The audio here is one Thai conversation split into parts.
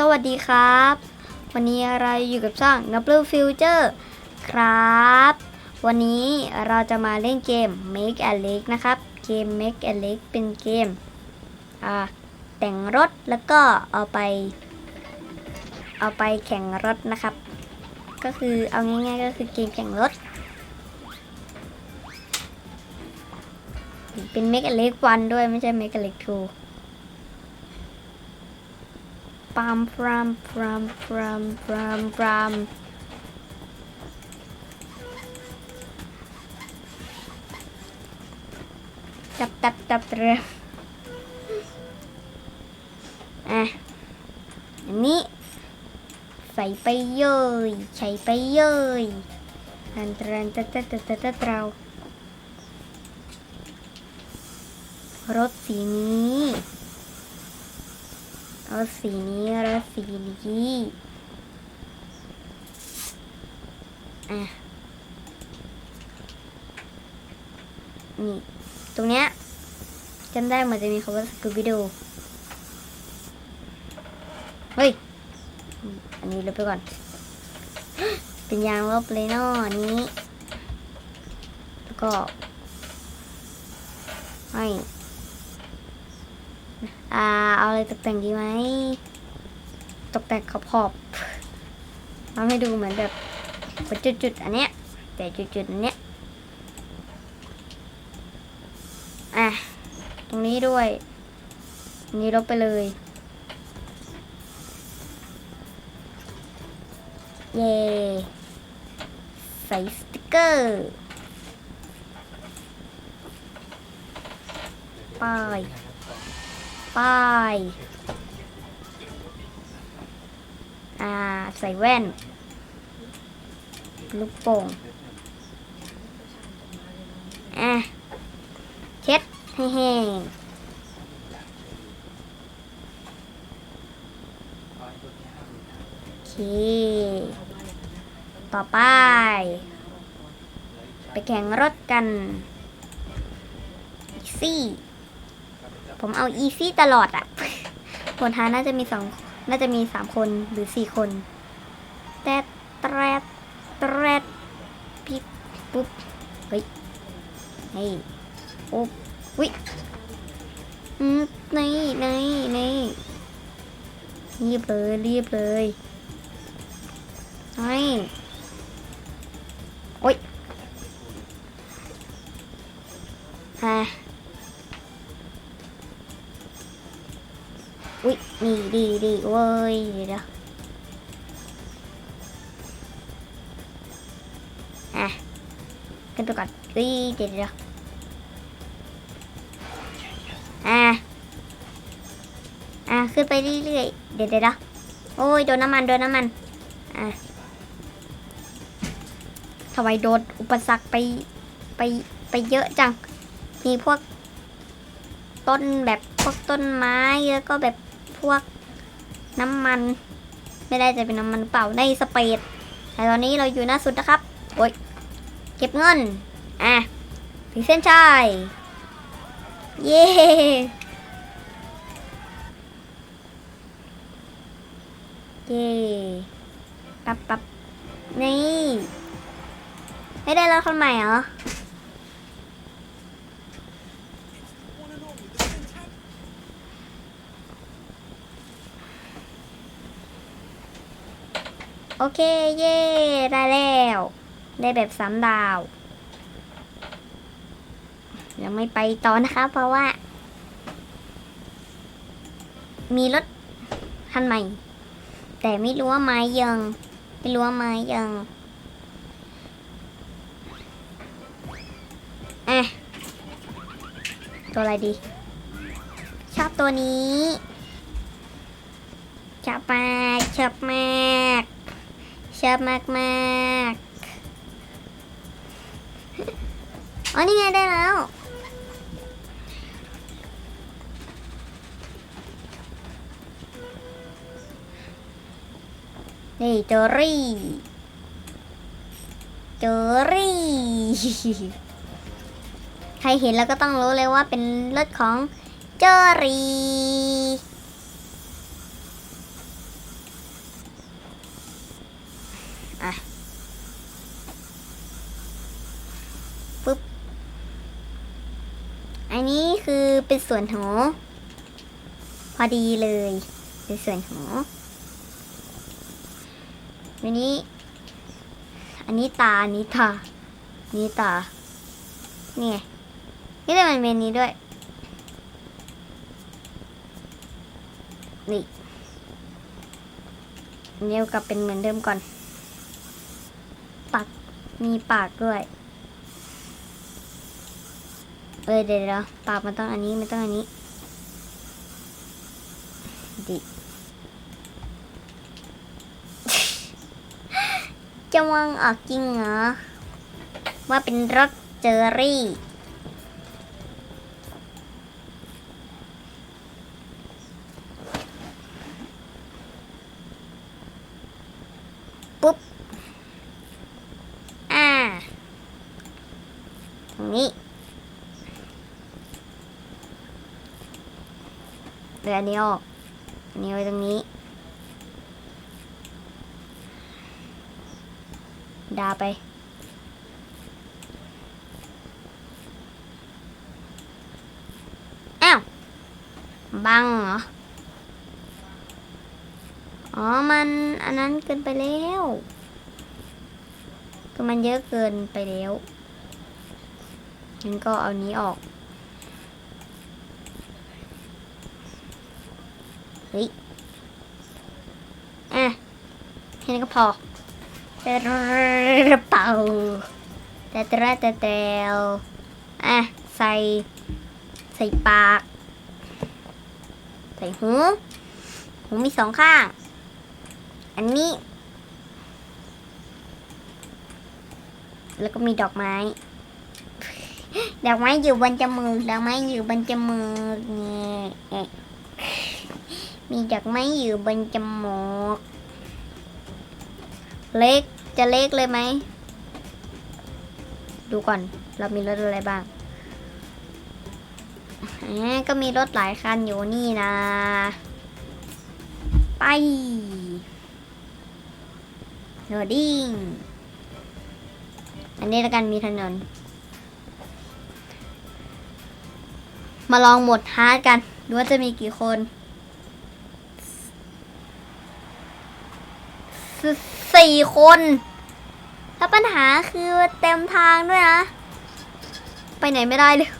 สวัสดีครับ วันนี้เราอยู่กับช่อง Double Future ครับ วันนี้เราจะมาเล่นเกม Make a Lake นะครับ เกม Make a Lake เป็นเกมแต่งรถแล้วก็เอาไป เอาไปแข่งรถนะครับ ก็คือเอาง่ายๆก็คือเกมแข่งรถ เป็น Make a Lake 1 ด้วยไม่ใช่ Make a Lake 2 ปามปรามปรามปรามปรามปรามจับจับจับเรืออะอันนี้ใส่ไปเยยใส่ไปเยยทันตรันตะตะตะตะตะเรารถสีนี้ เอาสีนี้แล้วสีนี้อะนี่ ตรงเนี้ยจำได้เหมือนจะมีคำว่าสกูบิโดเฮ้ย อันนี้ลบไปก่อน เป็นยางลบเลยเนาะอันนี้ แล้วก็ให้ อ่าเอาอะไรตกแต่งดีไหมตกแต่งขอบขอบๆทำให้ดูเหมือนแบบเป็นจุดๆอันเนี้ยแต่จุดๆอันเนี้ยอะตรงนี้ด้วยนนี้ลบไปเลย เย่ใส่สติกเกอร์ป้าย ไปอ่าใส่แว่น ลูกโป่งอะเช็ดให้แห้งโอเค ต่อไป ไปแข่งรถกันซี่ ผมเอาอีซี่ตลอดอะคนท้าน่าจะมีสองน่าจะมีสามคนหรือสี่คน แต่แตรดแตรดปิ๊บปุ๊บ เฮ้ยนี่ปุ๊บวิอืมนี่นี่นี่รีบเลยรีบเลยไม่โอ๊ยฮะ นี่ดีดีเว้ยเดี๋ยวอะขึ้นไปก่อนอุ้ยเดี๋ยวเดี๋ยวอะอะขึ้นไปเรื่อยๆเดี๋ยวเดี๋ยวเดี๋ยวโอ้ยโดนน้ำมันโดนน้ำมันอะทำไมโดนอุปสรรคไปไปไปเยอะจัง มีพวกต้นแบบพวกต้นไม้แล้วก็แบบ พวกน้ำมัน ไม่ได้จะเป็นน้ำมันเปล่าในสเปดแต่ตอนนี้เราอยู่หน้าสุดนะครับ โอ้ย เก็บเงิน อะถึงเส้นชัยเย้เย้ปับปับนี่ ไม่ได้รถคันใหม่เหรอ โอเค เย่ได้แล้ว ได้แบบสามดาว ยังไม่ไปต่อนะคะเพราะว่า มีรถคันใหม่ แต่ไม่รู้ว่าไม้ยัง ไม่รู้ว่าไม้ยังอะตัวอะไรดี ชอบตัวนี้ ชอบมาก ชอบมาก ชอบมากมากอ๋อนี่ไงได้แล้วนี่เจอรี่เจอรี่ ใครเห็นแล้วก็ต้องรู้เลยว่าเป็นรถของเจอรี่ อันนี้คือ เป็นส่วนหัวพอดีเลยเป็นส่วนหัวอันนี้ อันนี้ตา อันนี้ตาอันนี้ตา เนี่ย นี่แต่มันเป็นนี้ด้วย นี่เดี๋ยวกลับเป็นเหมือนเดิมก่อน ปาก มีปากด้วย เออเดี๋ยวเดี๋ยวปากมันต้องอันนี้มันต้องอันนี้ดิจะมองออกจริงเหรอ ว่าเป็นรถเจอรี่ปุ๊บ อ่า ตรงนี้ เดี๋ยอันนี้ออกอันนี้ไว้ตรงนี้ ดาไป อ้าว บังเหรอ อ๋อ มันอันนั้นเกินไปแล้ว ก็มันเยอะเกินไปแล้วงั้นก็เอานี้ออก เฮ้ย อะ แค่นี้ก็พอแต่เป่าแต่แต่แต่แต่อะ ใส่ ใส่ปาก ใส่หู หูมีสองข้าง อันนี้ แล้วก็มีดอกไม้ ดอกไม้อยู่บนจมูก ดอกไม้อยู่บนจมูกเนี่ย มีดอกไม้อยู่บนจมูก เล็กจะเล็กเลยไหม ดูก่อน เรามีรถอะไรบ้างอ่าก็มีรถหลายคันอยู่นี่นะ ไปโรดิ้ง อันนี้ล้วกันมีถนน มาลองหมดฮาร์ดกัน ดูว่าจะมีกี่คนส สี่คน แล้วปัญหาคือเต็มทางด้วยนะ ไปไหนไม่ได้เลย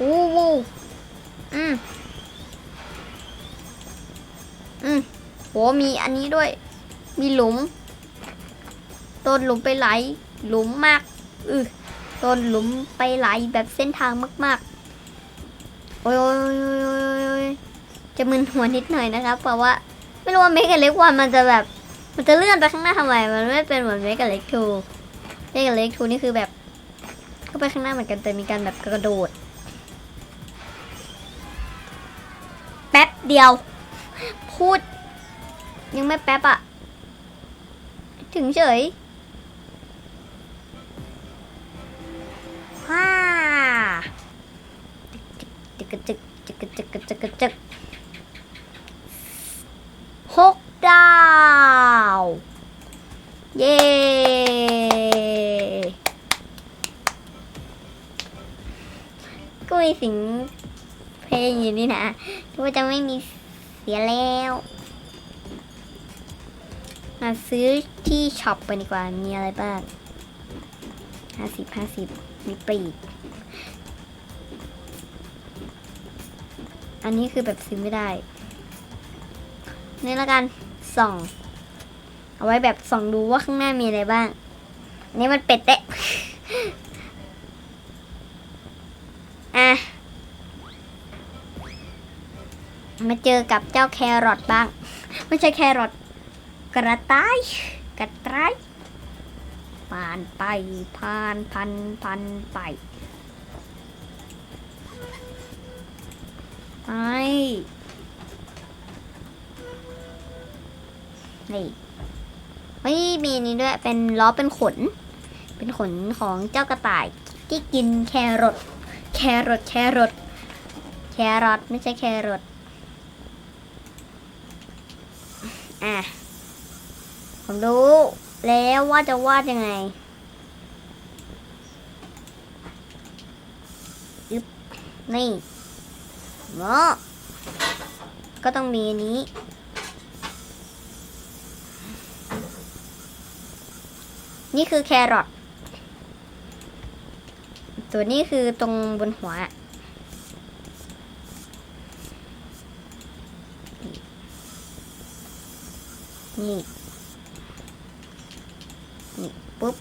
อู้วูอืมอืมโหมีอันนี้ด้วย มีหลุมต้นหลุมไปไหลหลุมมากอือต้นหลุมไปไหลแบบเส้นทางมากๆโอ้ยโอ้ยโอ้ยโอ้ยโอ้ยโอ้ยจะมึนหัวนิดหน่อยนะครับเพราะว่า ไม่รู้ว่าเมกะเล็กวันมันจะแบบ มันจะเลื่อนไปข้างหน้าทำไม มันไม่เป็นเหมือนเมกะเล็กทูเมกะเล็กทูนี่คือแบบ ก็ไปข้างหน้าเหมือนกันแต่มีการแบบกระโดด แป๊บเดียว พูด ยังไม่แป๊บอะถึงเฉยฮ่าจึกจึกจึกจึกจึกจึกหก ดาว เย้ก็มีสิ่งเพลงอยู่นี่นะที่ว่าจะไม่มีเสียแล้วมาซื้อที่ช็อปไปดีกว่า มีอะไรบ้างห้าสิบห้าสิบมีปีก อันนี้คือแบบซื้อไม่ได้ นี่ละกัน ส่อง เอาไว้แบบส่องดูว่าข้างหน้ามีอะไรบ้าง อันนี้มันเป็ดเตะอะมาเจอกับเจ้าแครอทบ้าง ไม่ใช่แครอทกระต่ายกระต่ายผ่านไปผ่านพันพันไปไป นี่เฮ้ยมีนนี้ด้วยเป็นล้อเป็นขน เป็นขนของเจ้ากระต่ายที่กินแครอทแครอทแครอทแครอทไม่ใช่แครอทอะผมรู้แล้วว่าจะวาดยังไงนี่เนาะก็ต้องมีอันนี้ นี่คือแครอทตัวนี้คือตรงบนหัวนี่นี่ปุ๊บ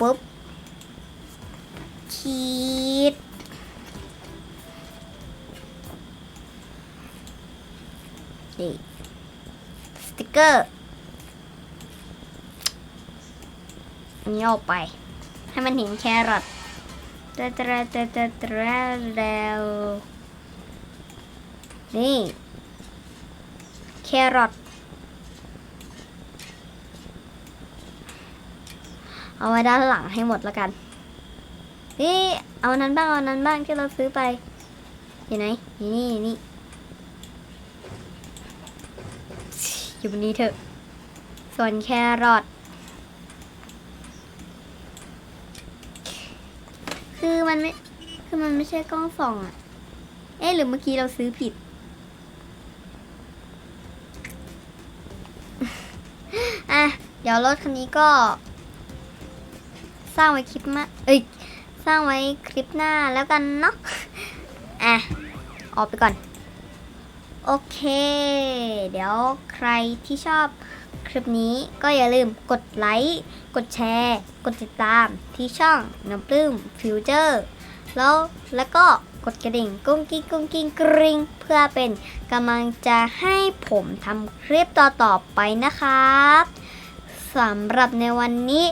ปุ๊บขีดนี่สติกเกอร์ นี้ออกไป ให้มันเห็นแครอทตะตะตะตะตะแล้วนี่ แครอทเอาไว้ด้านหลังให้หมดแล้วกัน นี่ เอานั้นบ้าง เอานั้นบ้างที่เราซื้อไปอยู่ไหนอยู่นี่ยี่นี่อยู่บนนี้เถอะ ส่วนแครอท คือมันไม่ คือมัน ไม่ใช่กล้องส่องอะเอ๊ะหรือเมื่อกี้เราซื้อผิด อะ เดี๋ยวรถคันนี้ก็ สร้างไว้คลิปมาเอ้ย สร้างไว้คลิปหน้าแล้วกันเนาะ อะ ออกไปก่อน โอเค เดี๋ยวใครที่ชอบคลิปนี้ก็อย่าลืมกดไลค์ กดแชร์ กดติดตามที่ช่องน้ำปลื้มฟิวเจอร์ แล้วแล้วก็กดกระดิ่งกุ้งกิ้งกุ้งกิ้งกริงเพื่อเป็นกำลังจะให้ผมทำคลิปต่อๆไปนะครับสำหรับในวันนี้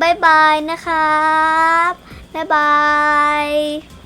บ๊ายบายนะครับ บ๊ายบาย